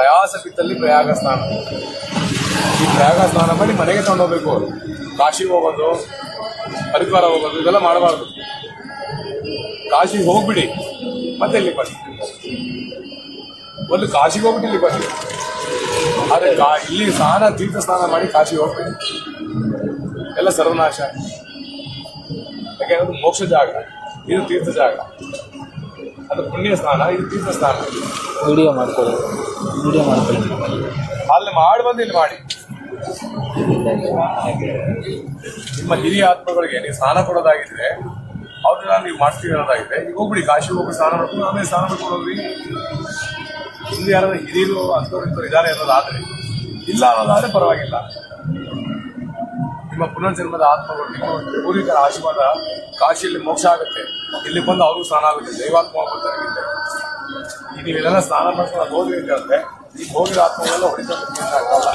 ಪ್ರಯಾಸ ಬಿತ್ತಲ್ಲಿ ಪ್ರಯಾಗ ಸ್ನಾನ. ಈ ಪ್ರಯಾಗ ಸ್ನಾನ ಮಾಡಿ ಮನೆಗೆ ತಗೊಂಡೋಗ್ಬೇಕು ಕಾಶಿಗೆ ಹೋಗೋದು, ಹರಿದ್ವಾರ ಹೋಗೋದು, ಇದೆಲ್ಲ ಮಾಡಬಾರ್ದು. ಕಾಶಿಗೆ ಹೋಗ್ಬಿಡಿ, ಮತ್ತೆ ಇಲ್ಲಿ ಬನ್ನಿ. ಒಂದು ಕಾಶಿಗೆ ಹೋಗ್ಬಿಟ್ಟು ಇಲ್ಲಿ ಬನ್ನಿ. ಆದರೆ ಕಾ, ಇಲ್ಲಿ ಸ್ನಾನ, ತೀರ್ಥ ಸ್ನಾನ ಮಾಡಿ ಕಾಶಿಗೆ ಹೋಗ್ಬೇಡಿ. ಎಲ್ಲ ಸರ್ವನಾಶ. ಯಾಕೆಂದ್ರೆ ಮೋಕ್ಷ ಜಾಗ. ಇದು ತೀರ್ಥ ಜಾಗ. ಅದು ಪುಣ್ಯ ಸ್ನಾನ ಇದು ತೀರ್ಥ ಸ್ನಾನ ವಿಡಿಯೋ ಮಾಡ್ಕೊಳ್ಳಿ. ವಿಡಿಯೋ ಮಾಡ್ಕೊಳ್ಳಿ. ಅಲ್ಲಿ ಮಾಡಿ ಬಂದು ಇಲ್ಲಿ ಮಾಡಿ. ನಿಮ್ಮ ಹಿರಿಯ ಆತ್ಮಗಳಿಗೆ ನೀವು ಸ್ನಾನ ಕೊಡೋದಾಗಿದ್ರೆ ಅವ್ರನ್ನ ನೀವು ಮಾಡ್ತೀವಿ ಅನ್ನೋದಾಗಿದೆ. ಈಗ ಹೋಗ್ಬಿಡಿ ಕಾಶಿ ಹೋಗಿ ಸ್ನಾನ ಮಾಡ್ಕೊಂಡು ಆಮೇಲೆ ಸ್ನಾನ ಮಾಡ್ಕೊಡೋದ್ರಿ ಇಲ್ಲಿ ಯಾರಾದ್ರೂ ಹಿರಿಯರು ಅಂಥವ್ರು ಇಂಥವ್ರು ಇದ್ದಾರೆ ಅನ್ನೋದಾದ್ರೆ ಇಲ್ಲ ಅನ್ನೋದಾದ್ರೆ ಪರವಾಗಿಲ್ಲ. ನಿಮ್ಮ ಪುನರ್ಜನ್ಮದ ಆತ್ಮಗಳು ನಿಮ್ಮ ಪೂರ್ವಿಕರ ಆಶೀರ್ವಾದ ಕಾಶಿಯಲ್ಲಿ ಮೋಕ್ಷ ಆಗುತ್ತೆ. ಇಲ್ಲಿ ಬಂದು ಅವ್ರಿಗೂ ಸ್ನಾನ ಆಗುತ್ತೆ. ದೈವಾತ್ಮ ಬರ್ತಾರೆ ಈ ನೀವೆಲ್ಲ ಸ್ನಾನ ಮಾಡ್ಕೊಂಡು ಹೋಗಿ ಅಂತ ಹೇಳಿದ್ರೆ ಈ ಹೋಗಿರೋ ಆತ್ಮಗಳೆಲ್ಲ ಹೊಡಿತಾ ಆಗಲ್ಲ